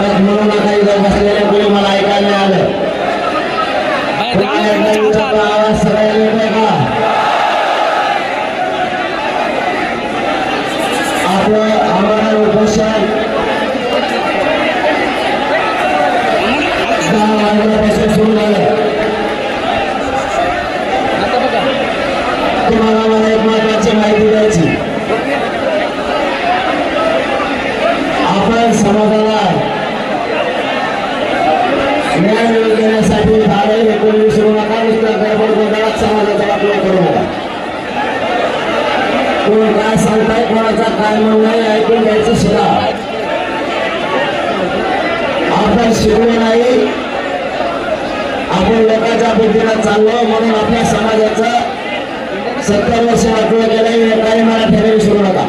Gracias. घेण्यासाठी बारा एकोण विसरू नका समाजाचा आपला करू नका काय सांगताय कोणाचा काय म्हणणं आहे ऐकून घ्यायचं शिका आपण शिकलो नाही. आपण लोकांच्या बुद्धीला चाललो म्हणून आपल्या समाजाचा सत्तर वर्ष वाटलं गेलं हे काही मला ठेवायला विसरू नका.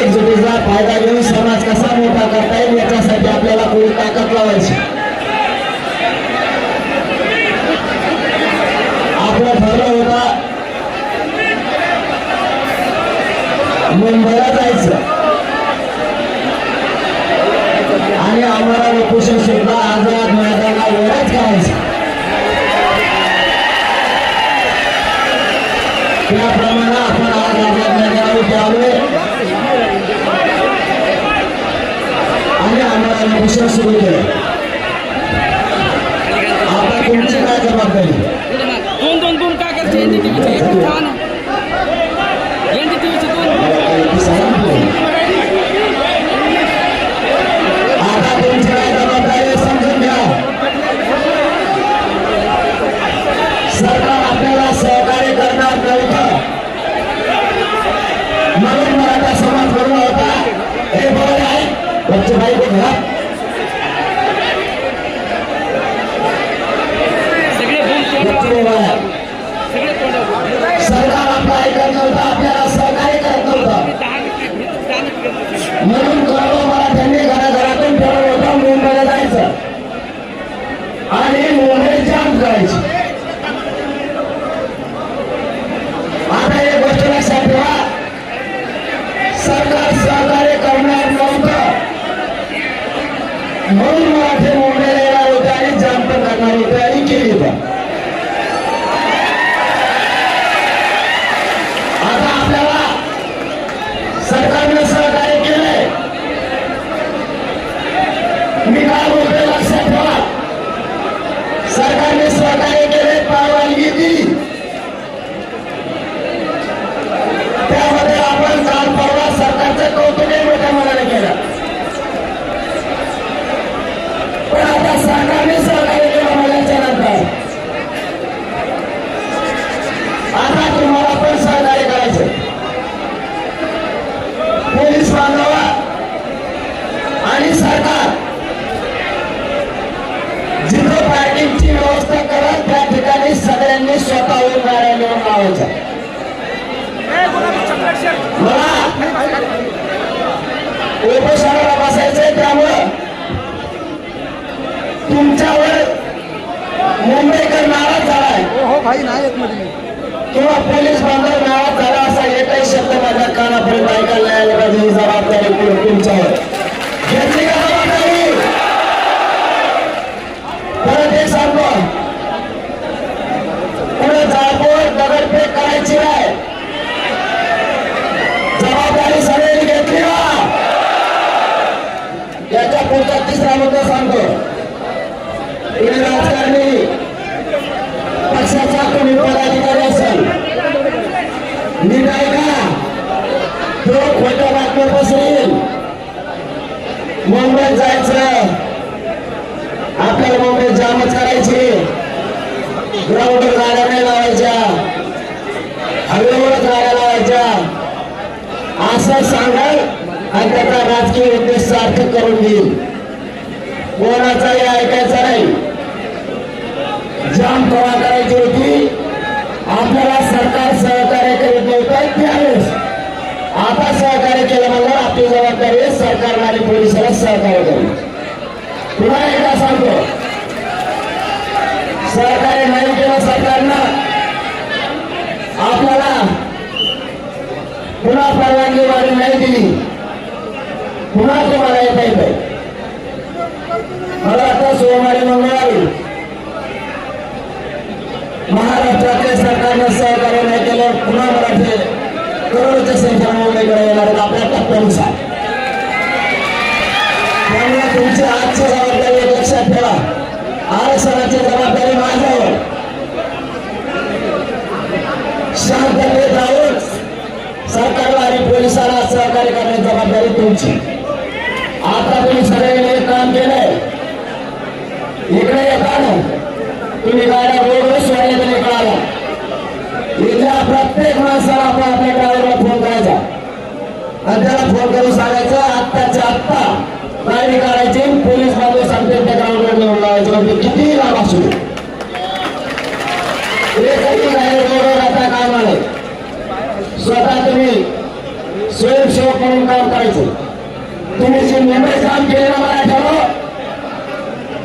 एकजुटीचा फायदा घेऊन समाज कसा मोठा करता येईल याच्यासाठी आपल्याला पूर्ण ताकद लावायची. Hadi. स्वतः नारायण नावायचा मला उपोषणाला बसायचंय त्यामुळं तुमच्यावर मुंबईकर नाराज झालाय. किंवा पोलीस बांधव नाराज झाला असा एकही शब्द माझ्या कानापर्यंत ऐकायला यायला पाहिजे. ही जबाबदारी तुमच्यावर. तुला कुठे जागा नाही लावायच्या. हवेवर जागा लावायच्या. असं सांगाल आणि त्याचा राजकीय उद्देश सार्थ करून घेईल कोणाचाही ऐकायचा नाही. जाम कवा करायची होती? आपल्याला सरकार सहकार्य करीत नव्हतं त्यावेळेस. आता सहकार्य केल्यानंतर आपली जबाबदारी सरकारला आणि पोलिसाला सहकार्य पुन्हा परवानगी मागणी नाही दिली. पुन्हा तुम्हाला येता येत आहे. मला आता सोमवारी मंगळवारी महाराष्ट्रातल्या सरकारनं सहकार्य नाही केलं पुन्हा मराठे करोडच्या संख्येने मुंबईकडे येणार आहेत आपल्या टप्प्यानुसार. त्यामुळे तुमची आजची जबाबदारी लक्षात ठेवा. आरक्षणाची जबाबदारी माझ्यावर शांततेत जबाबदारी आता तुम्ही सगळ्यांनी काम केलंय. इकडे येता ना तुम्ही गाड्या रोडवर सोडल्या कळाला. इथल्या प्रत्येक माणसाला आपण आपल्या ड्रायव्हरला फोन करायचा. आणि त्याला फोन करून सांगायचं आत्ताच्या आत्ता गाडी काढायची पोलीस बांधव सांगते त्या ग्राउंडवर नेऊन लावायचं म्हणजे कितीही लाभ असू दे. एकही गाडी रोडवर आता काम आलं स्वतः तुम्ही स्वयंसेवक म्हणून काम करायचं तुम्ही जे मुंबई काम केलेलं मला ठरव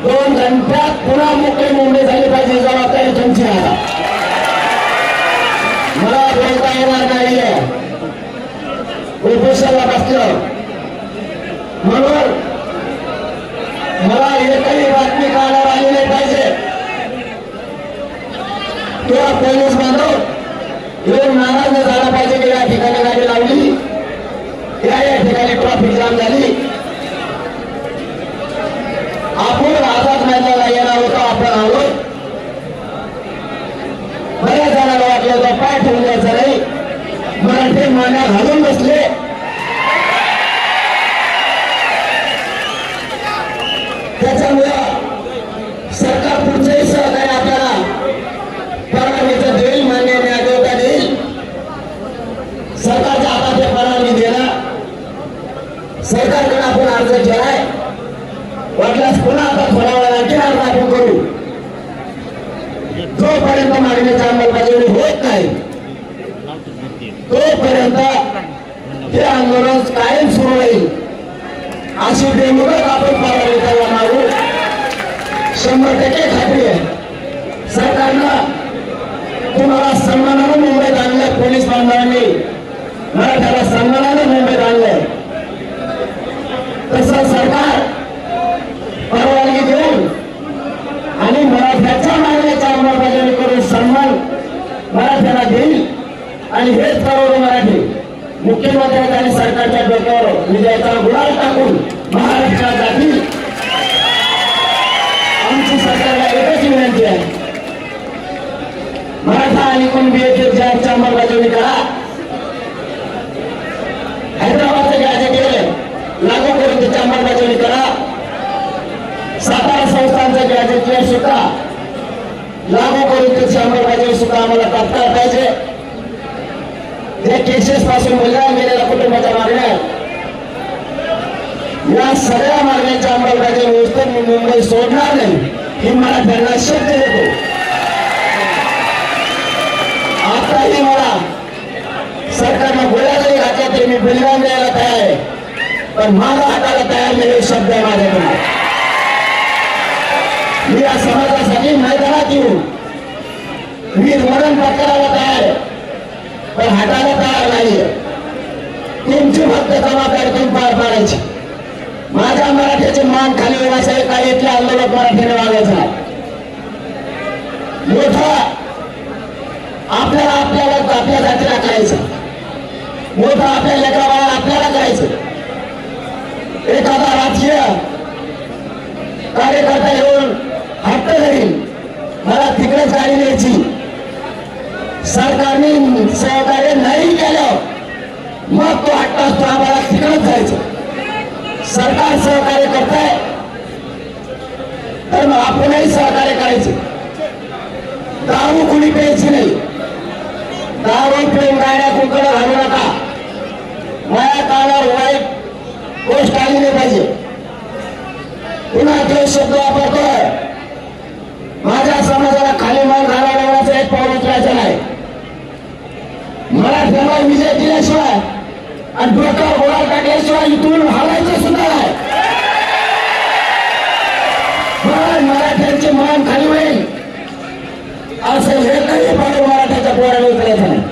दोन घंट्यात पुन्हा मोकळी मुंबई झाली पाहिजे जबाबदारी तुमची आहे मला बोलता येणार नाहीये. उपोषणाला बसलं म्हणून मला एकही बातमी काढायला आली नाही पाहिजे किंवा पोलीस बांधव येऊन नाराज नाही झाला पाहिजे की या ठिकाणी गाडी लावली या या ठिकाणी ट्रॉफिक जाम झाली आपण आझाद मैदानाला येणार होतो आपण आलो बऱ्याच जणांना वाटलं होतं पाय ठेवून द्यायचं नाही मराठी मान्या घालून बसले त्याच्यामुळं सरकार पुढचंही सहकार्य आपल्याला परवानगीचं देईल मान्य न्यायदेवता देईल सरकारच्या हातात हे परवानगी देणं सरकारकडे आपण अर्ज केलाय वाटल्यास पुन्हा आता थोड्या वेळा आणखी अर्ज आपण करू जोपर्यंत मागण्याची अंमलबजावणी होत नाही तोपर्यंत हे आंदोलन कायम सुरू राहील. अशी बेमुदत आपण परवानगी मागू. शंभर टक्के खात्री आहे. सरकारनं तुम्हाला सन्मानानं मुंबईत आणलं पोलीस बांधवांनी. मराठ्याला सन्मानानं मुंबईत आणलंय तसं सरकार परवानगी देऊन आणि मराठ्याच्या मागण्याच्या अंमलबजावणी करून सन्मान मराठ्याला देईल आणि हेच ठरवलं मराठी. मुख्यमंत्र्यांच्या आणि सरकारच्या डोक्यावर विजयाचा गुलाल टाकून महाराष्ट्रात जातील. आमची सरकारला एकच विनंती आहे. मराठा आणि कुणबी येथील अंमलबजावणी करा. हैदराबादचे गॅजेट गेले लागू करून त्याची अंमलबजावणी करा. सातारा संस्थांचं गॅजेट सुद्धा लागू करून त्याची अंमलबजावणी सुद्धा आम्हाला तात्काळ पाहिजे. केसेस पासून मूल्यांकन केलेल्या कुटुंबाच्या मागण्या. या सगळ्या मागण्यांच्या अंमलबजावणी व्यवस्थेत मी मुंबई सोडणार नाही ही मला त्यांना शब्द देतो आताही मला सरकारनं गोळ्या जरी घातल्या तरी मी बलिदान द्यायला तयार आहे पण माझा हाताला तयार नाही शब्द आहे माझ्याकडे मी या समाजासाठी मैदानात येऊ. मी मरण पत्करायला तयार आहे. पण हाताला तयार नाहीये. तुमची फक्त जबाबदारी तुम्ही पार पाडायची. माझ्या मराठ्याचे मान खाली होण्यासाठी काही इथले आंदोलक मराठीने वागायचं नाही. मोठा आपल्याला आपल्याला आपल्या जातीला करायचं. मोठं आपल्या लेकराबाळा आपल्याला करायचं. एखादा राजकीय कार्यकर्ता येऊन हट्ट धरील मला तिकडेच गाडी न्यायची. सरकारने सहकार्य नाही केलं मग तो आठ तास आम्हाला तिकडच जायचं. सरकार सहकार्य करताय तर मग आपणही सहकार्य करायचे. दारू कुणी प्यायची नाही. दारू पिऊन गाड्या कुकडे घालू नका माझ्या कानावर वाईट गोष्ट आली नाही पाहिजे पुन्हा तो शब्द वापरतोय माझ्या समाजाला खाली मान घाला लावण्याचं एक पाऊल उचलायचं नाही मराठ्याला विजय दिल्याशिवाय आणि डोक्यावर गोळा टाकल्याशिवाय इथून हलायचं सुद्धा नाही पण मराठ्यांचे मान खाली होईल असं एकही पाणी मराठ्याच्या पोराने उचलायचं नाही.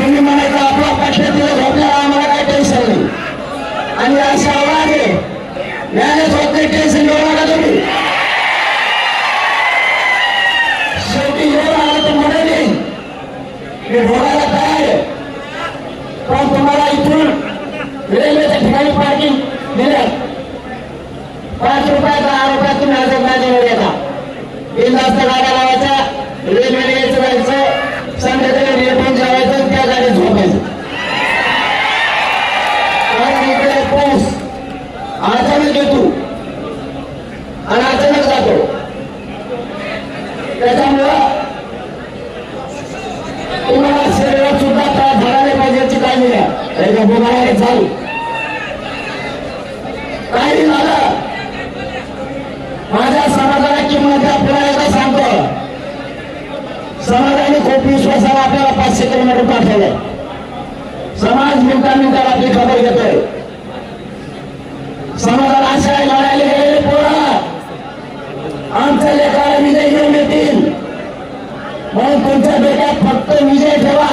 तुम्ही म्हणायचं आपला पक्षातील झोपल्याला आम्हाला काही टेन्शन नाही आणि अशा आवाज मॅनेज होत नाही टेन्शन घेऊ नका तुम्ही शेवटी येऊन आलं तर म्हणा नाही मी भोगायला तयार आहे पण तुम्हाला इथून रेल्वेच्या ठिकाणी पार्किंग दिलं पाच रुपयाचा दहा रुपयात तुम्ही हजर माझ्यावर येता बिनधास्त गाड्या लावायच्या रेल्वेने यायचं जायचं संध्याकाळी रेल्वे जेवायचं आणि त्या गाडीत झोपायचं कारण इकडे पाऊस अचानक येतो आणि अचानक जातो त्याच्यामुळं तुम्हाला शरीरात सुद्धा त्रास झाला नाही पाहिजे याची काळजी घ्या एकदा बोलायला चालू काही झालं माझ्या समाजाला किंमत द्या पुन्हा एकदा सांगतो समाजाने खूप विश्वासाला आपल्याला पाचशे किलोमीटर पाठवलंय समाज मिनिटा मिनिटाला आपली खबर घेतोय समाजाला अशा लढायला गेलेले पोरं आमच्या लेखाला विजय घेऊन येतील म्हणून तुमच्या डोक्यात फक्त विजय ठेवा.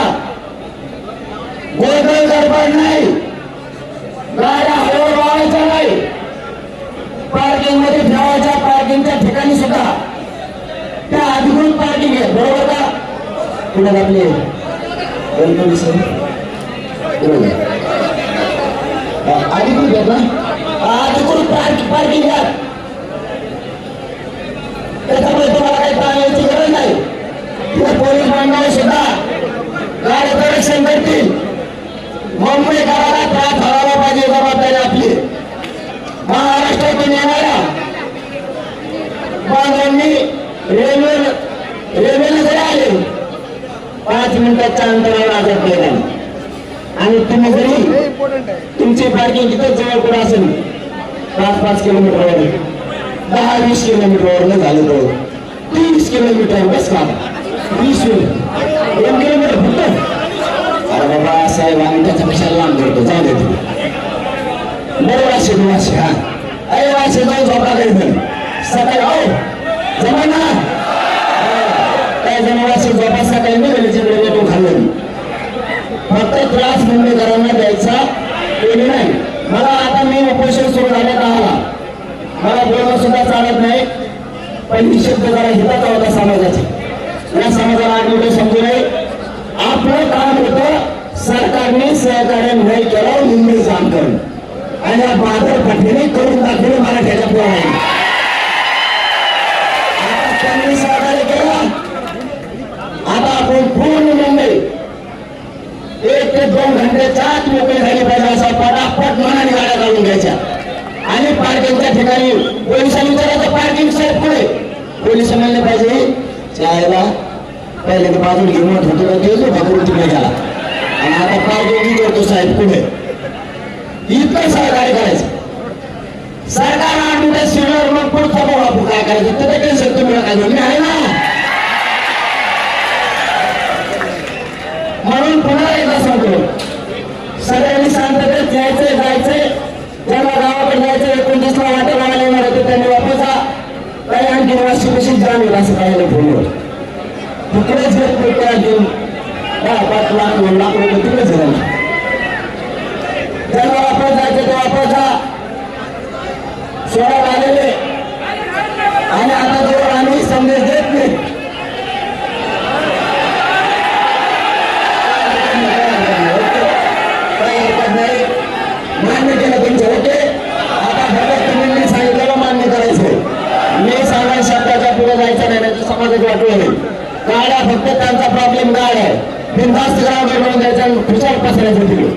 गोंधळ गडबड नाही. गाड्या हळूहळू वाढवायच्या नाही. पार्किंगमध्ये ठेवायच्या पार्किंगच्या ठिकाणी सुद्धा. त्या अधिकृत पार्किंग आहे बरोबर का? कुणाला आपले? अधिकृत आहेत ना? अधिकृत पार्किंग घ्या त्याच्यामुळे तुम्हाला काही ताण यायची गरज नाही तिथे पोलीस बांधव सुद्धा गाडी संरक्षण करतील. मुंबईकराला त्रास झाला पाहिजे जबाबदारी आपली. महाराष्ट्रातून येणाऱ्या बांधवांनी रेल्वे रेल्वेने जरी आले पाच मिनिटाच्या अंतरावर आझाद केला आणि तुम्ही जरी तुमची पार्किंग इथं जवळ कुठं असेल पाच पाच किलोमीटरवर दहा वीस किलोमीटरवर झालं तर तीस किलोमीटर बस का वीस दोन किलोमीटर फक्त अरे बाबा साहेब आम्ही त्याचा कशाला लांब करतो? जाऊ दे तुम्ही हा. अरे वाशे जाऊन झोपा घरी सकाळी हो. जमा ना. काय जनावरांशी झोपा सकाळी नाही गेली तिकडे खाल्लं. फक्त त्रास म्हणजे मुंबईकरांना द्यायचा कोणी नाही. मला आता मी उपोषण सुरू झाल्यात आला. मला बोलणं सुद्धा चालत नाही. पण ही शब्द जरा हिताचा होता समाजाचा. या समाजाला आठवडे समजू नये आपलं काम होतं सरकारने सहकार्य नाही केलं मुंबई काम करून. आणि या बाजार पठेने करून दाखवले मराठ्याच्या पोराने आता त्यांनी सहकार्य केलं. आता आपण पूर्ण मुंबई एक ते दोन घंटेच्या आत मोकळी झाली पाहिजे असा पटापट मनाने गाड्या काढून घ्यायच्या. आणि पार्किंगच्या ठिकाणी पोलिसांनी विचारायचं पार्किंग साहेब पुढे. पोलीस म्हणले पाहिजे चायला पहिले तर बाजूला घेऊन होतो का ते तिकडे गेला आणि आता फार पार्किंग करतो साहेब पुढे. इतकं सरकार करायचं? सरकार आठ मिनिटं सिनियर मग पुढचा बघू आपण काय करायचं? तर काही तुम्ही नका काय मी आहे ना. म्हणून पुन्हा एकदा सांगतो. सगळ्यांनी शांततेत जायचंय जायचंय. ज्यांना गावाकडे जायचं एकोणतीसला वाटे लावायला येणार होते त्यांनी वापस. काही आणखी मला कशी जाणवेल असं काही फोनवर. तिकडेच पेट्या घेऊन पाच लाख दोन लाख रुपये तिकडेच वापस ते वापस जा आलेले आणि आता जो आम्ही संदेश देत नाही काही हरकत नाही मान्य केलं तुमचं ओके आता फक्त तुम्ही मी सांगितलेलं मान्य करायचं मी सांगा शब्दाच्या पुढे जायचं नाही नाही समाजात वाटू होईल गाड्या फक्त त्यांचा प्रॉब्लेम गाड आहे बिनधास्त ग्राउंड बनवून द्यायचा आणि खुशाल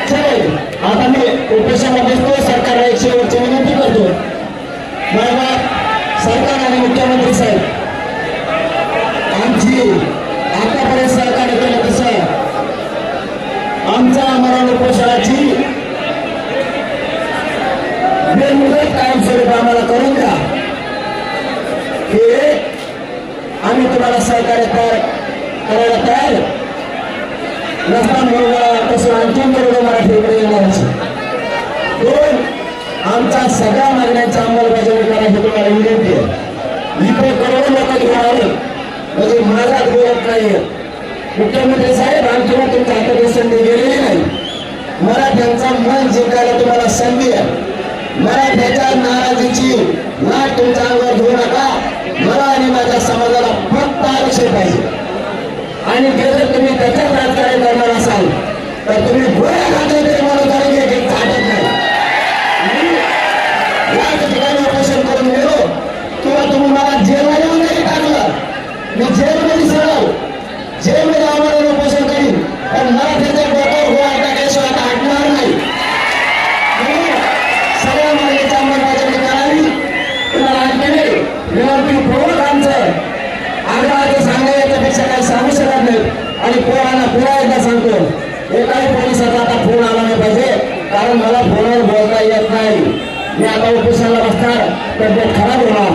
पसरायचं आता मी उपोषणात दिसतो सरकारला एक शेवटची विनंती करतो मला सरकार आणि मुख्यमंत्री साहेब आमची आतापर्यंत सहकार्य केलं तसं आमच्या आम्हाला उपोषणाची बेमुदत कायमस्वरूप आम्हाला करून द्या हे आम्ही तुम्हाला सहकार्य तयार करायला तयार आहे. नसताना मुलगा तसं आणखीन बरोबर मराठीकडे येणार दोन आमच्या सगळ्या मागण्यांची अंमलबजावणी करायची तुम्हाला विनंती आहे. इथे करोडो लोक घेऊन आले म्हणजे माझा बोलत नाहीये मुख्यमंत्री साहेब आणखी तुमच्या हातात संधी गेलेली नाही. मराठ्यांचा मन जिंकायला तुम्हाला संधी आहे. मराठ्याच्या नाराजीची लाट तुमच्या अंगावर घेऊ नका. मला आणि माझ्या समाजाला फक्त आरक्षण पाहिजे. आणि ते जर तुम्ही त्याच्यात राजकारण नाही. तर तुम्ही गोळ्या घातले तरी मला तरी हे चालत नाही. मी या ठिकाणी ऑपरेशन करून गेलो. किंवा तुम्ही मला जेवायला नाही टाकलं. मी जेलमध्ये सरळ जेलमध्ये आम्हाला उपोषण करीन पण मराठ्याच्या डोक्यावर गोळा टाकायशिवाय आता हटणार नाही म्हणून सगळ्या मागणीची अंमलबजावणी करावी तुम्हाला आणखी नाही विनंतीपूर्वक आमचं आग्रहाचं सांगा याच्यापेक्षा काही सांगू शकत नाही आणि पोरांना पुन्हा एकदा सांगतो. एकाही पोलिसाचा आता फोन आला नाही पाहिजे कारण मला फोनवर बोलता येत नाही. मी आता उपोषणाला बसणार तब्येत खराब होणार.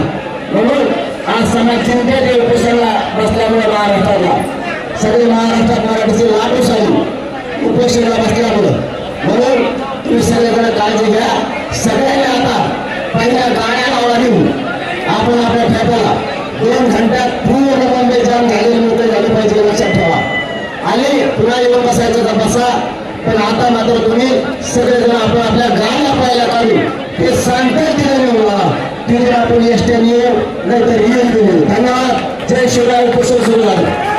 म्हणून आज समाज चिंतेत उपोषणाला बसल्यामुळे महाराष्ट्राला. सगळे महाराष्ट्रात मराठीची लाटूशाही उपोषणाला बसल्यामुळे. म्हणून तुम्ही सगळ्याकडे काळजी घ्या. सगळ्यांनी आता पहिल्या गाड्या लावला आपण आपल्या ठेप्याला दोन घंट्यात पूर्ण मुंबई जाम झालेली मोकळी झाली पाहिजे हे लक्षात ठेवा आणि पुन्हा येऊन बसायचं तर बसा पण आता मात्र तुम्ही सगळेजण आपण आपल्या गाडीला पाहायला काढू हे सांगता दिलं मला तिथे आपण एसट्याने येऊ नाहीतर येईल धन्यवाद. जय शिवराय कुशल सुरू झालं.